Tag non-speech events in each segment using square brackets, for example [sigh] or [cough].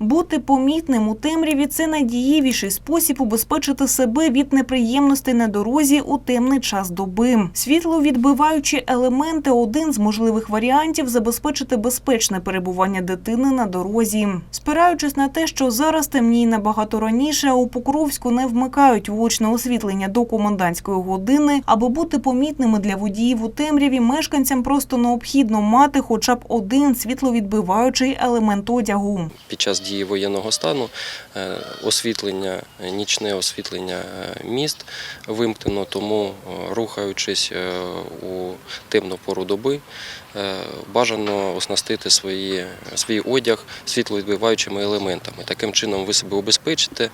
Бути помітним у темряві це найдієвіший спосіб убезпечити себе від неприємностей на дорозі у темний час доби. Світловідбиваючі елементи один з можливих варіантів забезпечити безпечне перебування дитини на дорозі. Спираючись на те, що зараз темніє набагато раніше, у Покровську не вмикають вуличне освітлення до комендантської години, аби бути помітними для водіїв у темряві, мешканцям просто необхідно мати хоча б один світловідбиваючий елемент одягу. Під час дії воєнного стану е, освітлення, е, нічне освітлення е, міст вимкнено, тому рухаючись у темну пору доби, бажано оснастити свої, свій одяг світловідбиваючими елементами. Таким чином ви себе убезпечите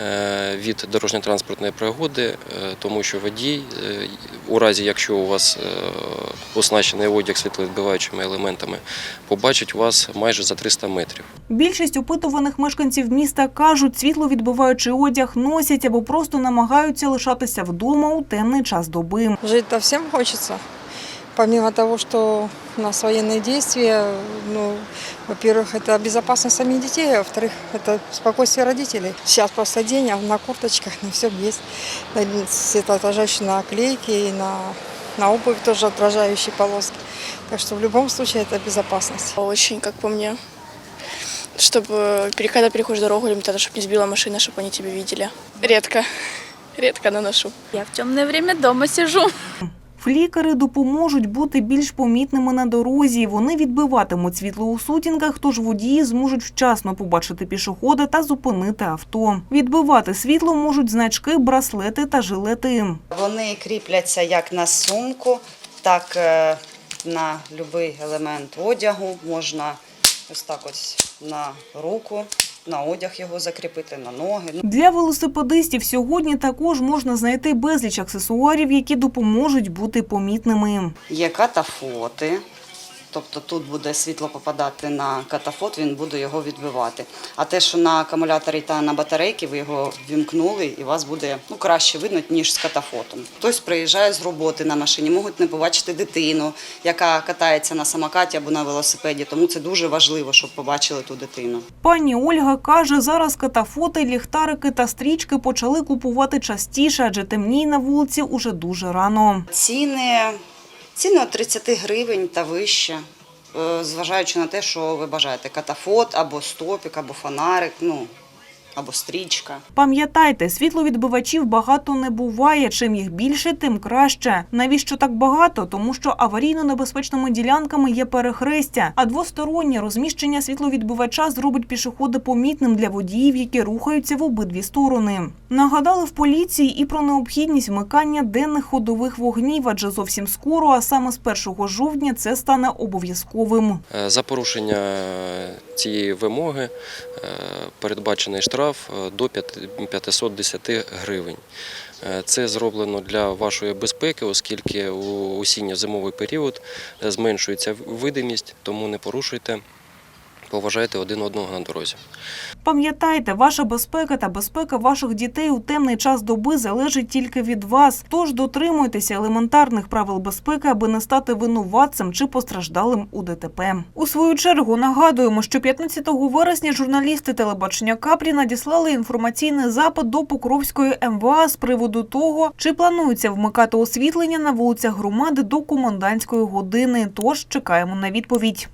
е, від дорожньо-транспортної пригоди, тому що водій, у разі якщо у вас оснащений одяг світловідбиваючими елементами, побачить вас майже за 300 метрів. Більшість опитуваних мешканців міста кажуть, світловідбиваючий одяг носять або просто намагаються лишатися вдома у темний час доби. Жить-то всем хочется. Помимо того, что у нас военные действия, ну, во-первых, это безопасность самих детей, а во-вторых, это спокойствие родителей. Сейчас просто день, а на курточках, на всем есть на светоотражающие наклейки и на, на обувь тоже отражающие полоски. Так что в любом случае это безопасность. Очень, как по мне. Чтобы, пере- когда переходишь дорогу, или чтобы не сбила машина, чтобы они тебя видели. Редко. [laughs] Редко наношу. Я в темное время дома сижу. Флікери допоможуть бути більш помітними на дорозі. Вони відбиватимуть світло у сутінках, тож водії зможуть вчасно побачити пішохода та зупинити авто. Відбивати світло можуть значки, браслети та жилети. Вони кріпляться як на сумку, так е, на будь-який елемент одягу. Можна ось так ось на руку, на одяг його закріпити, на ноги. Ну, Для велосипедистів сьогодні також можна знайти безліч аксесуарів, які допоможуть бути помітними. Є катафоти. Тобто тут буде світло попадати на катафот, він буде його відбивати. А те, що на акумуляторі та на батарейки ви його вімкнули, і вас буде ну, краще видно, ніж з катафотом. Хтось приїжджає з роботи на машині, можуть не побачити дитину, яка катається на самокаті або на велосипеді. Тому це дуже важливо, щоб побачили ту дитину. Пані Ольга каже, зараз катафоти, ліхтарики та стрічки почали купувати частіше, адже темніє на вулиці уже дуже рано. Ціни, ціни від 30 гривень та вище, е, зважаючи на те, що ви бажаєте катафот або стопік, або фонарик, ну або стрічка. Пам'ятайте, світловідбивачів багато не буває. Чим їх більше, тим краще. Навіщо так багато? Тому що аварійно-небезпечними ділянками є перехрестя, а двостороннє розміщення світловідбивача зробить пішохода помітним для водіїв, які рухаються в обидві сторони. Нагадали в поліції і про необхідність вмикання денних ходових вогнів, адже зовсім скоро, а саме з 1 жовтня, це стане обов'язковим. Е, За порушення е, цієї вимоги е, передбачений штраф е, до 510 гривень. Е, Це зроблено для вашої безпеки, оскільки у осінньо-зимовий період е, зменшується видимість, тому не порушуйте, поважайте один одного на дорозі. Пам'ятайте, ваша безпека та безпека ваших дітей у темний час доби залежить тільки від вас. Тож дотримуйтеся елементарних правил безпеки, аби не стати винуватцем чи постраждалим у ДТП. У свою чергу нагадуємо, що 15 вересня журналісти телебачення Капрі надіслали інформаційний запит до Покровської МВА з приводу того, чи планується вмикати освітлення на вулицях громади до комендантської години. Тож чекаємо на відповідь.